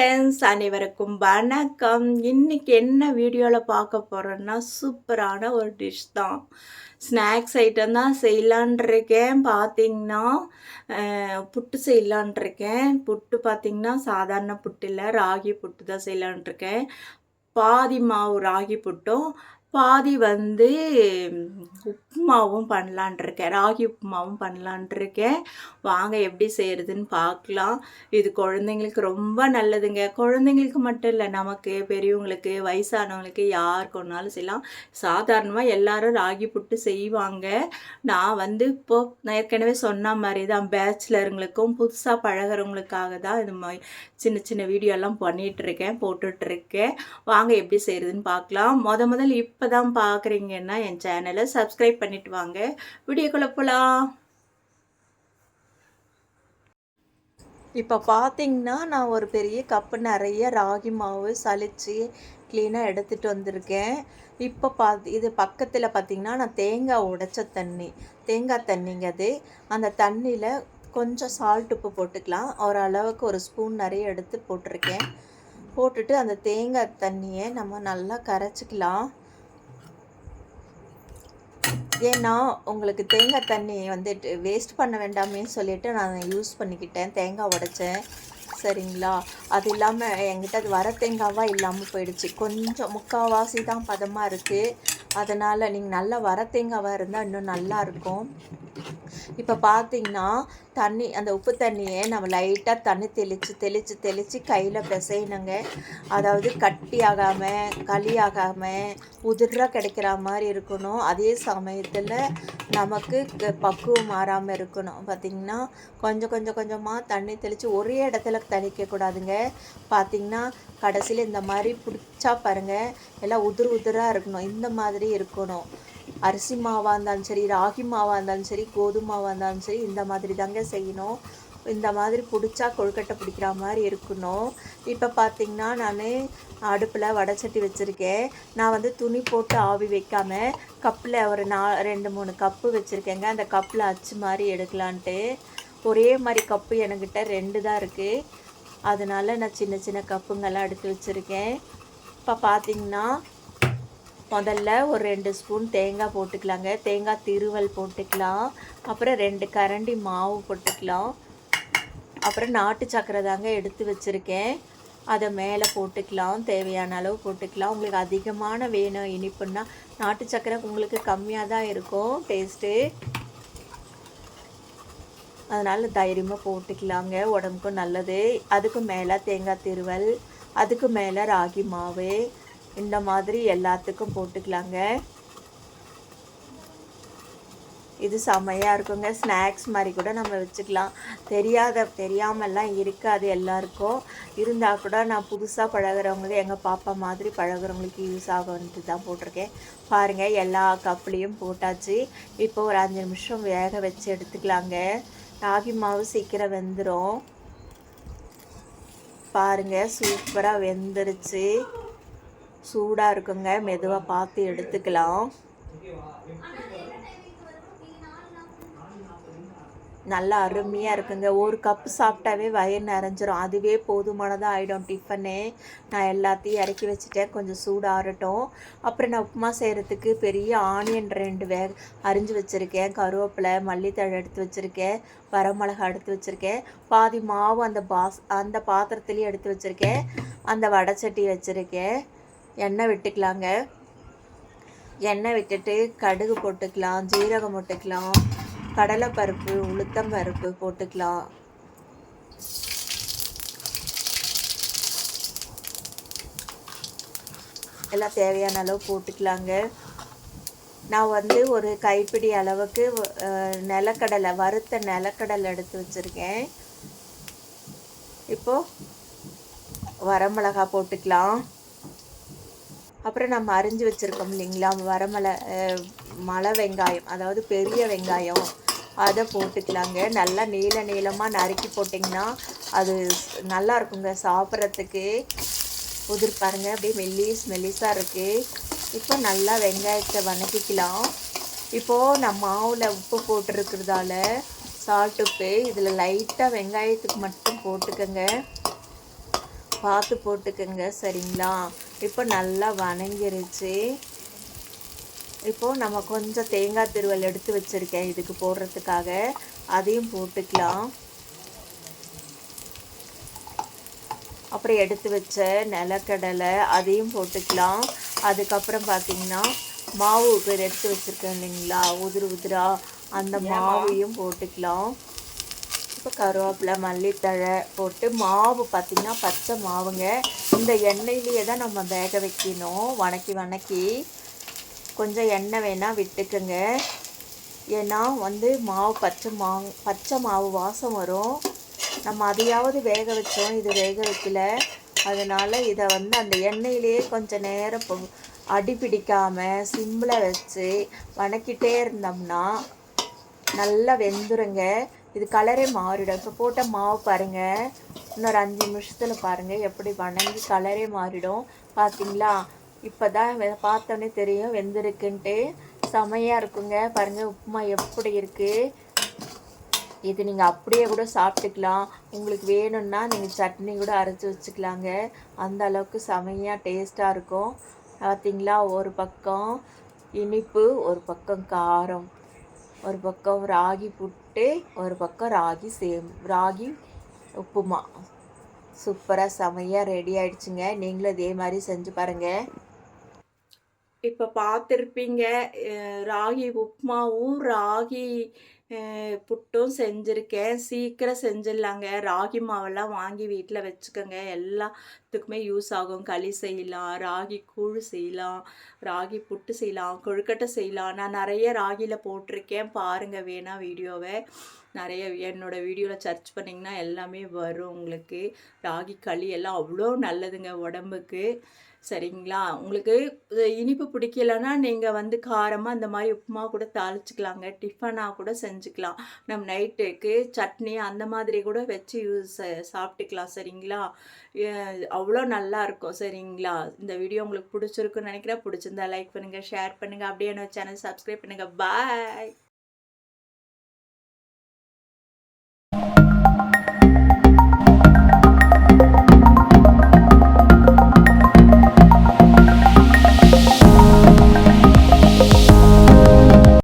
Friends அனைவருக்கும் வணக்கம். இன்னைக்கு என்ன வீடியோவில் பார்க்க போகிறோன்னா சூப்பரான ஒரு டிஷ் தான். ஸ்நாக்ஸ் ஐட்டம் தான் செய்யலான் இருக்கேன் புட்டு செய்யலான்ருக்கேன் புட்டு பார்த்திங்கன்னா சாதாரண புட்டு இல்லை ராகி புட்டு தான் செய்யலான்ருக்கேன் பாதி மாவு ராகி புட்டும் பாதி வந்து உப்புமாவும் பண்ணலான்ட்ருக்கேன். ராகி உப்புமாவும் பண்ணலான்ட்ருக்கேன். வாங்க எப்படி செய்கிறதுன்னு பார்க்கலாம். இது குழந்தைங்களுக்கு ரொம்ப நல்லதுங்க. குழந்தைங்களுக்கு மட்டும் இல்லை நமக்கு பெரியவங்களுக்கு வயசானவங்களுக்கு யாருக்கு ஒன்றாலும் செய்யலாம். சாதாரணமாக எல்லாரும் ராகி புட்டு செய்வாங்க. நான் வந்து இப்போ நான் ஏற்கனவே சொன்ன மாதிரி தான் பேச்சுலருங்களுக்கும் புதுசாக பழகிறவங்களுக்காக தான் இது மாதிரி சின்ன சின்ன வீடியோலாம் பண்ணிகிட்ருக்கேன் போட்டுட்ருக்கேன். வாங்க எப்படி செய்கிறதுன்னு பார்க்கலாம். முத முதல்ல இப்போ இப்போ தான் பார்க்குறீங்கன்னா என் சேனலை சப்ஸ்கிரைப் பண்ணிட்டு வாங்க. வீடியோக்குள்ளே போகலாம் இப்போ பார்த்தீங்கன்னா நான் ஒரு பெரிய கப்பு நிறைய ராகி மாவு சளிச்சு க்ளீனாக எடுத்துகிட்டு வந்திருக்கேன். இப்போ பா இது பக்கத்தில் பார்த்தீங்கன்னா நான் தேங்காய் உடைச்ச தண்ணி தேங்காய் தண்ணிங்க அது. அந்த தண்ணியில் கொஞ்சம் சால்ட் உப்பு போட்டுக்கலாம். ஓரளவுக்கு ஒரு ஸ்பூன் நிறைய எடுத்து போட்டிருக்கேன். போட்டுட்டு அந்த தேங்காய் தண்ணியை நம்ம நல்லா கரைச்சிக்கலாம். ஏன்னா உங்களுக்கு தேங்காய் தண்ணி வந்துட்டு வேஸ்ட் பண்ண வேண்டாமேன்னு சொல்லிட்டு நான் யூஸ் பண்ணிக்கிட்டேன். தேங்காய் உடைச்சேன். சரிங்களா? அது இல்லாமல் என்கிட்ட அது வர தேங்காவாக இல்லாமல் போயிடுச்சு. கொஞ்சம் முக்கால்வாசி தான் பதமாக இருக்குது அதனால் நீங்கள் நல்லா வர தேங்காவாக இருந்தால் இன்னும் நல்லா இருக்கும். இப்போ பார்த்தீங்கன்னா தண்ணி அந்த உப்பு தண்ணியை நம்ம லைட்டாக தண்ணி தெளித்து தெளித்து தெளித்து கையில் பிசையணுங்க. அதாவது கட்டி ஆகாமல் களி ஆகாமல் உதிராக கிடைக்கிற மாதிரி இருக்கணும். அதே சமயத்தில் நமக்கு பக்குவம் மாறாமல் இருக்கணும். பார்த்திங்கன்னா கொஞ்சம் கொஞ்சம் கொஞ்சமாக தண்ணி தெளித்து ஒரே இடத்துல தெளிக்கக்கூடாதுங்க பார்த்திங்கன்னா கடைசியில் இந்த மாதிரி பிடிச்சா பாருங்கள் எல்லாம் உதிர் உதிராக இருக்கணும். இந்த மாதிரி இருக்கணும். அரிசி மாவாக இருந்தாலும் சரி ராகி மாவாக இருந்தாலும் சரி கோதுமை மாவாக இருந்தாலும் சரி இந்த மாதிரி தாங்க செய்யணும். இந்த மாதிரி பிடிச்சா கொழுக்கட்டை பிடிக்கிற மாதிரி இருக்கணும். இப்போ பார்த்தீங்கன்னா நான் அடுப்பில் வடைச்சட்டி வச்சுருக்கேன். நான் வந்து துணி போட்டு ஆவி வைக்காமல் கப்பில் ஒரு நா ரெண்டு மூணு கப்பு வச்சுருக்கேங்க. அந்த கப்பில் அச்சு மாதிரி எடுக்கலான்ட்டு. ஒரே மாதிரி கப்பு என்கிட்ட ரெண்டு தான் இருக்குது அதனால நான் சின்ன சின்ன கப்புங்கெல்லாம் எடுத்து வச்சுருக்கேன். இப்போ பார்த்திங்கன்னா முதல்ல ஒரு ரெண்டு ஸ்பூன் தேங்காய் போட்டுக்கலாங்க. தேங்காய் திருவல் போட்டுக்கலாம். அப்புறம் ரெண்டு கரண்டி மாவு போட்டுக்கலாம். அப்புறம் நாட்டு சக்கரை தாங்க எடுத்து வச்சுருக்கேன். அதை மேலே போட்டுக்கலாம். தேவையான அளவு போட்டுக்கலாம். உங்களுக்கு அதிகமான வேணும் இனிப்புன்னா நாட்டு சக்கரை உங்களுக்கு கம்மியாக தான் இருக்கும் டேஸ்ட்டு அதனால் தைரியமாக போட்டுக்கலாங்க. உடம்புக்கும் நல்லது. அதுக்கு மேலே தேங்காய் திருவல் அதுக்கு மேலே ராகி மாவு. இந்த மாதிரி எல்லாத்துக்கும் போட்டுக்கலாங்க. இது செமையாக இருக்குங்க. ஸ்நாக்ஸ் மாதிரி கூட நம்ம வச்சுக்கலாம். தெரியாத தெரியாமல்லாம் இருக்காது எல்லாருக்கும். இருந்தால் கூட நான் புதுசாக பழகிறவங்களுக்கு எங்கள் பாப்பா மாதிரி பழகுறவங்களுக்கு யூஸ் ஆகும்ட்டு தான் போட்டிருக்கேன். பாருங்கள் எல்லா கப்லேயும் போட்டாச்சு. இப்போ ஒரு அஞ்சு நிமிஷம் வேக வச்சு எடுத்துக்கலாங்க. ராகி மாவு சீக்கிரம் வெந்துடும் பாருங்கள் சூப்பராக வெந்துருச்சு. சூடாக இருக்குங்க. மெதுவாக பார்த்து எடுத்துக்கலாம். நல்லா அருமையாக இருக்குங்க. ஒரு கப் சாப்பிட்டாவே வயிறு நிறைஞ்சிரும். அதுவே போதுமானதாக ஆகிடும் டிஃபனு. நான் எல்லாத்தையும் இறக்கி வச்சுட்டேன். கொஞ்சம் சூடாகட்டும் அப்புறம் நான் உப்புமா செய்கிறதுக்கு பெரிய ஆனியன் ரெண்டு வே அரிஞ்சு வச்சுருக்கேன். கருவேப்பிலை மல்லித்தழை எடுத்து வச்சுருக்கேன். வரமிளகா எடுத்து வச்சுருக்கேன். பாதி மாவு அந்த பாஸ் அந்த பாத்திரத்துலேயும் எடுத்து வச்சுருக்கேன். அந்த வடைச்சட்டி வச்சுருக்கேன். எண்ணெய் விட்டுக்கலாங்க. எண்ணெய் விட்டுட்டு கடுகு போட்டுக்கலாம் ஜீரகம் போட்டுக்கலாம் கடலைப்பருப்பு உளுத்தம் பருப்பு போட்டுக்கலாம். எல்லாம் தேவையான அளவு போட்டுக்கலாங்க. நான் வந்து ஒரு கைப்பிடி அளவுக்கு நிலக்கடலை வறுத்த நிலக்கடலை எடுத்து வச்சுருக்கேன். இப்போது வரமிளகா போட்டுக்கலாம். அப்புறம் நம்ம அரிஞ்சு வச்சுருக்கோம் இல்லைங்களா? வரமலை மலை வெங்காயம் அதாவது பெரிய வெங்காயம். அதை போட்டுக்கலாங்க. நல்லா நீள நீளமாக நறுக்கி போட்டிங்கன்னா அது நல்லா இருக்குங்க சாப்பிட்றதுக்கு. உதிர் பாருங்க அப்படியே மெல்லிஸ் மெல்லிஸாக இருக்குது இப்போ நல்லா வெங்காயத்தை வணக்கிக்கலாம். இப்போது நான் மாவில் உப்பு போட்டிருக்கிறதால சால்ட் உப்பு இதில் லைட்டாக வெங்காயத்துக்கு மட்டும் போட்டுக்கோங்க. பார்த்து போட்டுக்கோங்க சரிங்களா? இப்போ நல்லா வணங்கிருச்சு. இப்போது நம்ம கொஞ்சம் தேங்காய் திருவல் எடுத்து வச்சுருக்கேன் இதுக்கு போடுறதுக்காக. அதையும் போட்டுக்கலாம். அப்புறம் எடுத்து வச்ச நிலக்கடலை அதையும் போட்டுக்கலாம். அதுக்கப்புறம் பார்த்தீங்கன்னா மாவு இப்போ எடுத்து வச்சுருக்கேன் இல்லைங்களா? உதிரு உதிரா அந்த மாவையும் போட்டுக்கலாம். இப்போ கருவேப்பிலை மல்லித்தழை போட்டு மாவு பார்த்திங்கன்னா பச்சை மாவுங்க. இந்த எண்ணெயிலேயே தான் நம்ம வேக வைக்கணும். வணக்கி வணக்கி. கொஞ்சம் எண்ணெய் வேணால் விட்டுக்குங்க. ஏன்னா வந்து மாவு பச்சை மா பச்சை மாவு வாசம் வரும். நம்ம அதையாவது வேக வச்சோம். இது வேக வைக்கல. அதனால் இதை வந்து அந்த எண்ணெயிலேயே கொஞ்சம் நேரம் அடி பிடிக்காமல் சிம்மில் வச்சு வணக்கிட்டே இருந்தோம்னா நல்லா வெந்துருங்க. இது கலரே மாறிடும். இப்போ போட்ட மாவு பாருங்கள் இன்னொரு அஞ்சு நிமிஷத்தில் பாருங்கள் எப்படி வணங்கி கலரே மாறிடும். பார்த்தீங்களா இப்போ தான் பார்த்தோன்னே தெரியும் வெந்திருக்குன்ட்டு. செமையாக இருக்குங்க. பாருங்கள் உப்புமா எப்படி இருக்குது இது நீங்கள் அப்படியே கூட சாப்பிட்டுக்கலாம். உங்களுக்கு வேணும்னா நீங்கள் சட்னி கூட அரைச்சி வச்சுக்கலாங்க. அந்த அளவுக்கு செமையாக டேஸ்ட்டாக இருக்கும். பார்த்தீங்களா ஒரு பக்கம் இனிப்பு ஒரு பக்கம் காரம். ஒரு பக்கம் ராகி புட்டு ஒரு பக்கம் ராகி சேம் ராகி உப்புமா. சூப்பராக செமையாக ரெடி ஆயிடுச்சுங்க. நீங்களும் இதே மாதிரி செஞ்சு பாருங்கள் இப்போ பார்த்துருப்பீங்க ராகி உப்புமாவும் ராகி புட்டும் செஞ்சுருக்கேன். சீக்கிரம் செஞ்சிடலாங்க. ராகி மாவெல்லாம் வாங்கி வீட்டில் வச்சுக்கோங்க. எல்லாத்துக்குமே யூஸ் ஆகும். களி செய்யலாம் ராகி கூழ் செய்யலாம் ராகி புட்டு செய்யலாம் கொழுக்கட்டை செய்யலாம். நான் நிறைய ராகியில் போட்டிருக்கேன். பாருங்கள் வேணா வீடியோவை. நிறைய என்னோடய வீடியோவில் சர்ச் பண்ணிங்கன்னா எல்லாமே வரும் உங்களுக்கு. ராகி களி எல்லாம் அவ்வளோ நல்லதுங்க உடம்புக்கு. சரிங்களா? உங்களுக்கு இனிப்பு பிடிக்கலன்னா நீங்கள் வந்து காரமாக இந்த மாதிரி உப்புமா கூட தாளிச்சிக்கலாங்க. டிஃபனாக கூட செஞ்சு செஞ்சுக்கலாம் நம்ம நைட்டுக்கு சட்னி அந்த மாதிரி கூட வச்சு யூஸ் சாப்பிட்டுக்கலாம் சரிங்களா? அவ்வளோ நல்லா இருக்கும் சரிங்களா? இந்த வீடியோ உங்களுக்கு பிடிச்சிருக்குன்னு நினைக்கிறேன். பிடிச்சிருந்தா லைக் பண்ணுங்கள் ஷேர் பண்ணுங்கள் அப்படியே என்னோட சேனல் சப்ஸ்கிரைப் பண்ணுங்கள் பாய்